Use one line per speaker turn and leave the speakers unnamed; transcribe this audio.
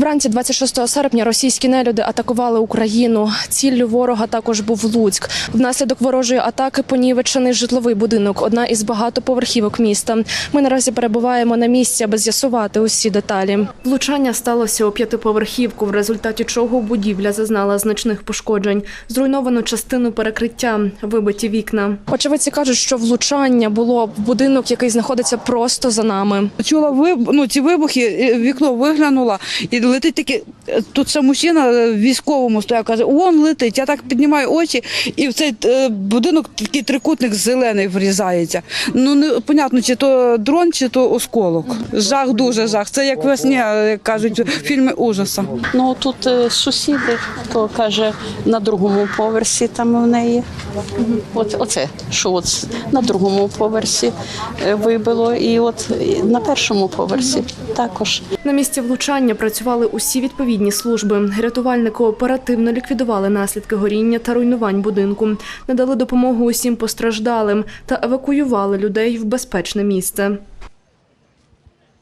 Вранці 26 серпня російські нелюди атакували Україну. Ціллю ворога також був Луцьк. Внаслідок ворожої атаки понівечений житловий будинок, одна із багатоповерхівок міста. Ми наразі перебуваємо на місці, аби з'ясувати усі деталі. Влучання сталося у п'ятиповерхівку, в результаті чого будівля зазнала значних пошкоджень. Зруйновано частину перекриття, вибиті вікна. Очевидці кажуть, що влучання було в будинок, який знаходиться просто за нами.
Чула виб... ну, ці вибухи, вікно виглянула, і летить таке. Тут ще мужчина е, в військовому стояв, каже, вон летить. Я так піднімаю очі, і в цей е, будинок такий трикутник зелений врізається. Ну не понятно, чи то дрон, чи то осколок. Жах, дуже жах. Це як весні, як кажуть, фільми ужаса.
Ну тут е, сусіди, то каже на другому поверсі там у неї. От оце, що от на другому поверсі е, вибило, і от е, на першому поверсі також.
На місці влучання працювали усі відповідні служби. Рятувальники оперативно ліквідували наслідки горіння та руйнувань будинку, надали допомогу усім постраждалим та евакуювали людей в безпечне місце.